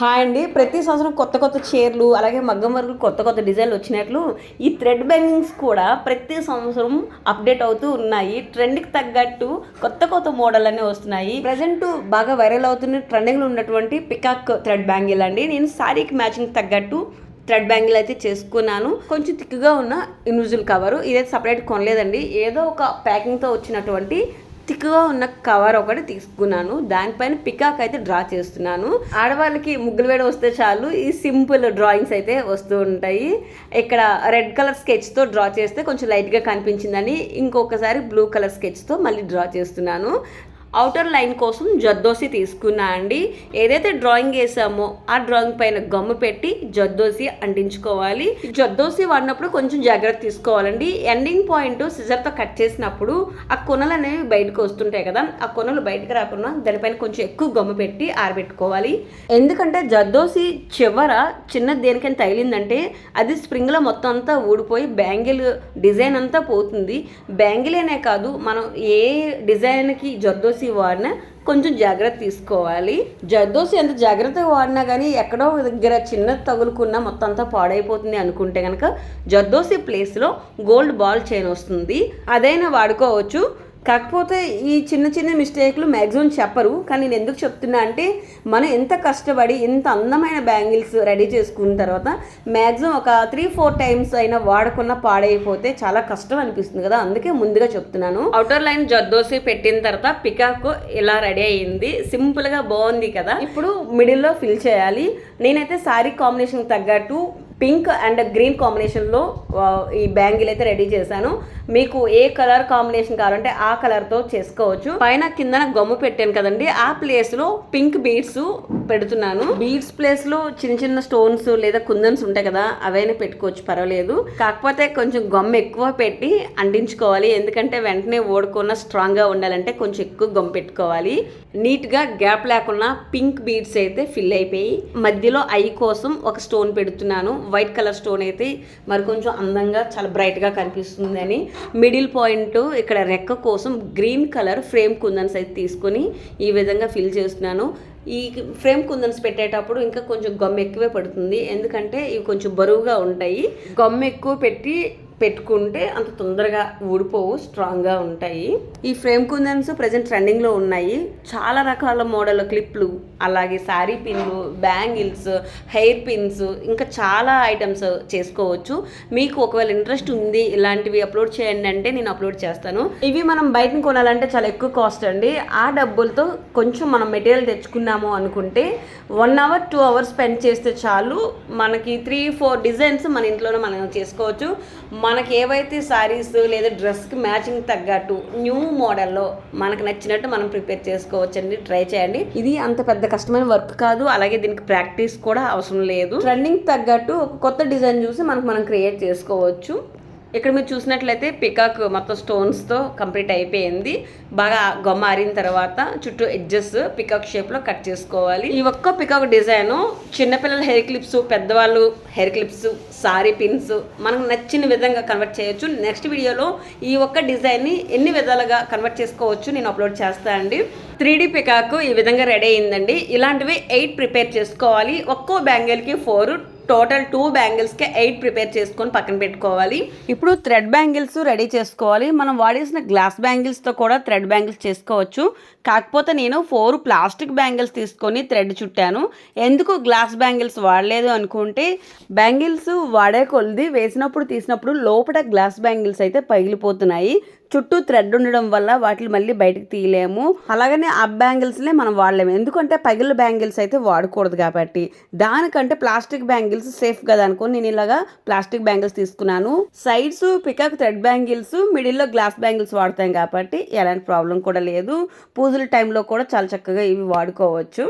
Hi అండి. ప్రతి సంవత్సరం కొత్త కొత్త చీరలు అలాగే మగ్గం వరకు కొత్త కొత్త డిజైన్లు వచ్చినట్లు ఈ థ్రెడ్ బ్యాంగింగ్స్ కూడా ప్రతి సంవత్సరం అప్డేట్ అవుతూ ఉన్నాయి. ట్రెండ్కి తగ్గట్టు కొత్త కొత్త మోడల్ అనేవి వస్తున్నాయి. ప్రజెంట్ బాగా వైరల్ అవుతున్న ట్రెండింగ్లో ఉన్నటువంటి పికాక్ థ్రెడ్ బ్యాంగిల్ అండి. నేను శారీకి మ్యాచింగ్ తగ్గట్టు థ్రెడ్ బ్యాంగిల్ అయితే చేసుకున్నాను. కొంచెం థిక్గా ఉన్న ఇన్విజువల్ కవరు ఇదైతే సపరేట్ కొనలేదండి. ఏదో ఒక ప్యాకింగ్తో వచ్చినటువంటి థిక్గా ఉన్న కవర్ ఒకటి తీసుకున్నాను. దానిపైన పికాక్ అయితే డ్రా చేస్తున్నాను. ఆడవాళ్ళకి ముగ్గులు వేడి వస్తే చాలు. ఈ సింపుల్ డ్రాయింగ్స్ అయితే వస్తూ ఉంటాయి. ఇక్కడ రెడ్ కలర్ స్కెచ్తో డ్రా చేస్తే కొంచెం లైట్గా కనిపించిందని ఇంకొకసారి బ్లూ కలర్ స్కెచ్తో మళ్ళీ డ్రా చేస్తున్నాను. అవుటర్ లైన్ కోసం జద్దోసి తీసుకున్నా అండి. ఏదైతే డ్రాయింగ్ వేసామో ఆ డ్రాయింగ్ పైన గమ్ము పెట్టి జద్దోసి అంటించుకోవాలి. జద్దోసి వాడినప్పుడు కొంచెం జాగ్రత్త తీసుకోవాలండి. ఎండింగ్ పాయింట్ సిజర్తో కట్ చేసినప్పుడు ఆ కొనలు అనేవి బయటకు వస్తుంటాయి కదా. ఆ కొనలు బయటకు రాకుండా దానిపైన కొంచెం ఎక్కువ గమ్ము పెట్టి ఆరబెట్టుకోవాలి. ఎందుకంటే జద్దోసి చివర చిన్న దేనికైనా తగిలిందంటే అది స్ప్రింగ్లో మొత్తం అంతా ఊడిపోయి బ్యాంగిల్ డిజైన్ అంతా పోతుంది. బ్యాంగిల్ అనే కాదు మనం ఏ డిజైన్కి జద్దోసి వాడినా కొంచెం జాగ్రత్త తీసుకోవాలి. జర్దోసి ఎంత జాగ్రత్తగా వాడినా కానీ ఎక్కడో దగ్గర చిన్న తగులుకున్నా మొత్తం అంతా పాడైపోతుంది అనుకుంటే కనుక జర్దోసి ప్లేస్లో గోల్డ్ బాల్ చైన్ వస్తుంది. అదైనా వాడుకోవచ్చు. కాకపోతే ఈ చిన్న చిన్న మిస్టేక్లు మ్యాక్సిమం చెప్పరు. కానీ నేను ఎందుకు చెప్తున్నా అంటే మనం ఎంత కష్టపడి ఎంత అందమైన బ్యాంగిల్స్ రెడీ చేసుకున్న తర్వాత మ్యాక్సిమం ఒక త్రీ ఫోర్ టైమ్స్ అయినా వాడకుండా పాడైపోతే చాలా కష్టం అనిపిస్తుంది కదా. అందుకే ముందుగా చెప్తున్నాను. అవుటర్ లైన్ జద్దోసి పెట్టిన తర్వాత పికాక్ ఇలా రెడీ అయ్యింది. సింపుల్గా బాగుంది కదా. ఇప్పుడు మిడిల్లో ఫిల్ చేయాలి. నేనైతే శారీ కాంబినేషన్ తగ్గట్టు పింక్ అండ్ గ్రీన్ కాంబినేషన్లో ఈ బ్యాంగిల్ అయితే రెడీ చేశాను. మీకు ఏ కలర్ కాంబినేషన్ కావాలంటే ఆ కలర్తో చేసుకోవచ్చు. పైన కిందన గమ్ము పెట్టాను కదండి. ఆ ప్లేస్లో పింక్ బీడ్స్ పెడుతున్నాను. బీడ్స్ ప్లేస్లో చిన్న చిన్న స్టోన్స్ లేదా కుందన్స్ ఉంటాయి కదా అవైనా పెట్టుకోవచ్చు పర్వాలేదు. కాకపోతే కొంచెం గమ్ము ఎక్కువ పెట్టి అంటించుకోవాలి. ఎందుకంటే వెంటనే ఓడుకున్న స్ట్రాంగ్గా ఉండాలంటే కొంచెం ఎక్కువ గమ్ము పెట్టుకోవాలి. నీట్గా గ్యాప్ లేకుండా పింక్ బీడ్స్ అయితే ఫిల్ అయిపోయి మధ్యలో ఐ కోసం ఒక స్టోన్ పెడుతున్నాను. వైట్ కలర్ స్టోన్ అయితే మరి కొంచెం అందంగా చాలా బ్రైట్గా కనిపిస్తుంది అని మిడిల్ పాయింట్ ఇక్కడ రెక్క కోసం గ్రీన్ కలర్ ఫ్రేమ్ కుందన్స్ అయితే తీసుకొని ఈ విధంగా ఫిల్ చేస్తున్నాను. ఈ ఫ్రేమ్ కుందన్స్ పెట్టేటప్పుడు ఇంకా కొంచెం గమ్ ఎక్కువే పడుతుంది. ఎందుకంటే ఇవి కొంచెం బరువుగా ఉంటాయి. గమ్ ఎక్కువ పెట్టి పెట్టుకుంటే అంత తొందరగా ఊడిపోవు స్ట్రాంగ్గా ఉంటాయి. ఈ ఫ్రేమ్ కుందన్స్ ప్రజెంట్ ట్రెండింగ్లో ఉన్నాయి. చాలా రకాల మోడల్ క్లిప్లు అలాగే శారీ పిన్లు బ్యాంగిల్స్ హెయిర్ పిన్స్ ఇంకా చాలా ఐటమ్స్ చేసుకోవచ్చు. మీకు ఒకవేళ ఇంట్రెస్ట్ ఉంది ఇలాంటివి అప్లోడ్ చేయండి అంటే నేను అప్లోడ్ చేస్తాను. ఇవి మనం బయటని కొనాలంటే చాలా ఎక్కువ కాస్ట్ అండి. ఆ డబ్బులతో కొంచెం మనం మెటీరియల్ తెచ్చుకున్నాము అనుకుంటే one hour two hours spend చేస్తే చాలు. మనకి త్రీ ఫోర్ డిజైన్స్ మన ఇంట్లోనే మనం చేసుకోవచ్చు. మన మనకి ఏవైతే శారీస్ లేదా డ్రెస్కి మ్యాచింగ్ తగ్గట్టు న్యూ మోడల్లో మనకు నచ్చినట్టు మనం ప్రిపేర్ చేసుకోవచ్చండి. ట్రై చేయండి. ఇది అంత పెద్ద కష్టమైన వర్క్ కాదు. అలాగే దీనికి ప్రాక్టీస్ కూడా అవసరం లేదు. ట్రెండింగ్ తగ్గట్టు ఒక కొత్త డిజైన్ చూసి మనకు మనం క్రియేట్ చేసుకోవచ్చు. ఇక్కడ మీరు చూసినట్లయితే పికాక్ మొత్తం స్టోన్స్తో కంప్లీట్ అయిపోయింది. బాగా గొమ్మ ఆరిన తర్వాత చుట్టూ ఎడ్జెస్ పికాక్ షేప్లో కట్ చేసుకోవాలి. ఈ ఒక్క పికాక్ డిజైన్ చిన్నపిల్లల హెయిర్ క్లిప్స్ పెద్దవాళ్ళు హెయిర్ క్లిప్స్ సారీ పిన్స్ మనకు నచ్చిన విధంగా కన్వర్ట్ చేయొచ్చు. నెక్స్ట్ వీడియోలో ఈ ఒక్క డిజైన్ని ఎన్ని విధాలుగా కన్వర్ట్ చేసుకోవచ్చు నేను అప్లోడ్ చేస్తాను అండి. త్రీ డీ పికాక్ ఈ విధంగా రెడీ అయిందండి. ఇలాంటివి ఎయిట్ ప్రిపేర్ చేసుకోవాలి. ఒక్కో బ్యాంగిల్కి ఫోర్ టోటల్ టూ బ్యాంగిల్స్కి ఎయిట్ ప్రిపేర్ చేసుకొని పక్కన పెట్టుకోవాలి. ఇప్పుడు థ్రెడ్ బ్యాంగిల్స్ రెడీ చేసుకోవాలి. మనం వాడేసిన గ్లాస్ బ్యాంగిల్స్తో కూడా థ్రెడ్ బ్యాంగిల్స్ చేసుకోవచ్చు. కాకపోతే నేను ఫోర్ ప్లాస్టిక్ బ్యాంగిల్స్ తీసుకొని థ్రెడ్ చుట్టాను. ఎందుకు గ్లాస్ బ్యాంగిల్స్ వాడలేదు అనుకుంటే బ్యాంగిల్స్ వాడే కొలిది వేసినప్పుడు తీసినప్పుడు లోపల గ్లాస్ బ్యాంగిల్స్ అయితే పగిలిపోతున్నాయి. చుట్టూ థ్రెడ్ ఉండడం వల్ల వాటిని మళ్ళీ బయటకు తీయలేము. అలాగనే ఆ బ్యాంగిల్స్నే మనం వాడలేము. ఎందుకంటే పగిలిన బ్యాంగిల్స్ అయితే వాడకూడదు కాబట్టి. దానికంటే ప్లాస్టిక్ బ్యాంగిల్స్ సేఫ్ కదా అనుకుని నేను ఇలాగా ప్లాస్టిక్ బ్యాంగిల్స్ తీసుకున్నాను. సైడ్స్ పికాక్ థ్రెడ్ బ్యాంగిల్స్ మిడిల్లో గ్లాస్ బ్యాంగిల్స్ వాడతాం కాబట్టి ఎలాంటి ప్రాబ్లం కూడా లేదు. పూజల టైంలో కూడా చాలా చక్కగా ఇవి వాడుకోవచ్చు.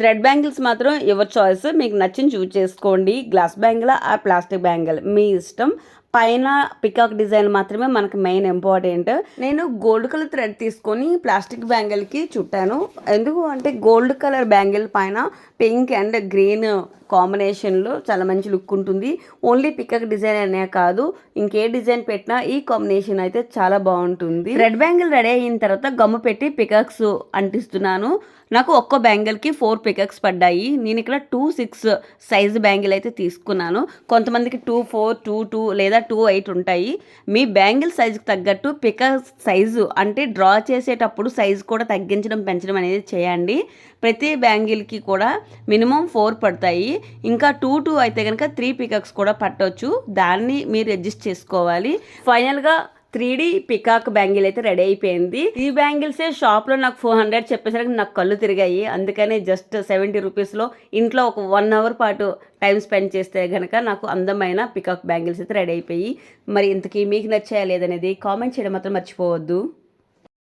థ్రెడ్ బ్యాంగిల్స్ మాత్రం ఎవరి చాయిస్ మీకు నచ్చింది చూస్ చేసుకోండి. గ్లాస్ బ్యాంగిల్ ఆ ప్లాస్టిక్ బ్యాంగిల్ మీ ఇష్టం. పైన పికాక్ డిజైన్ మాత్రమే మనకు మెయిన్ ఇంపార్టెంట్ నేను గోల్డ్ కలర్ థ్రెడ్ తీసుకొని ప్లాస్టిక్ బ్యాంగిల్కి చుట్టాను. ఎందుకు అంటే గోల్డ్ కలర్ బ్యాంగిల్ పైన పింక్ అండ్ గ్రీన్ కాంబినేషన్లో చాలా మంచి లుక్ ఉంటుంది. ఓన్లీ పికక్ డిజైన్ అనే కాదు ఇంకే డిజైన్ పెట్టినా ఈ కాంబినేషన్ అయితే చాలా బాగుంటుంది. రెడ్ బ్యాంగిల్ రెడీ అయిన తర్వాత గమ్ము పెట్టి పికాక్స్ అంటిస్తున్నాను. నాకు ఒక్క బ్యాంగిల్కి ఫోర్ పికక్స్ పడ్డాయి. నేను ఇక్కడ టూ సిక్స్ సైజ్ బ్యాంగిల్ అయితే తీసుకున్నాను. కొంతమందికి టూ ఫోర్ టూ టూ లేదా టూ ఎయిట్ ఉంటాయి. మీ బ్యాంగిల్ సైజుకి తగ్గట్టు పికక్స్ సైజు అంటే డ్రా చేసేటప్పుడు సైజు కూడా తగ్గించడం పెంచడం అనేది చేయండి. ప్రతి బ్యాంగిల్కి కూడా మినిమం ఫోర్ పడతాయి. ఇంకా టూ టూ అయితే కనుక త్రీ పికక్స్ కూడా పట్టవచ్చు దాన్ని మీరు అడ్జస్ట్ చేసుకోవాలి. ఫైనల్గా త్రీ డి పికాక్ బ్యాంగిల్ అయితే రెడీ అయిపోయింది. ఈ బ్యాంగిల్సే షాప్లో నాకు ఫోర్ హండ్రెడ్ చెప్పేసరికి నాకు కళ్ళు తిరిగాయి. అందుకనే జస్ట్ సెవెంటీ రూపీస్లో ఇంట్లో ఒక వన్ అవర్ పాటు టైం స్పెండ్ చేస్తే కనుక నాకు అందమైన పికాక్ బ్యాంగిల్స్ అయితే రెడీ అయిపోయి మరి ఇంతకీ మీకు నచ్చాయా లేదనేది కామెంట్ చేయడం మాత్రం మర్చిపోవద్దు.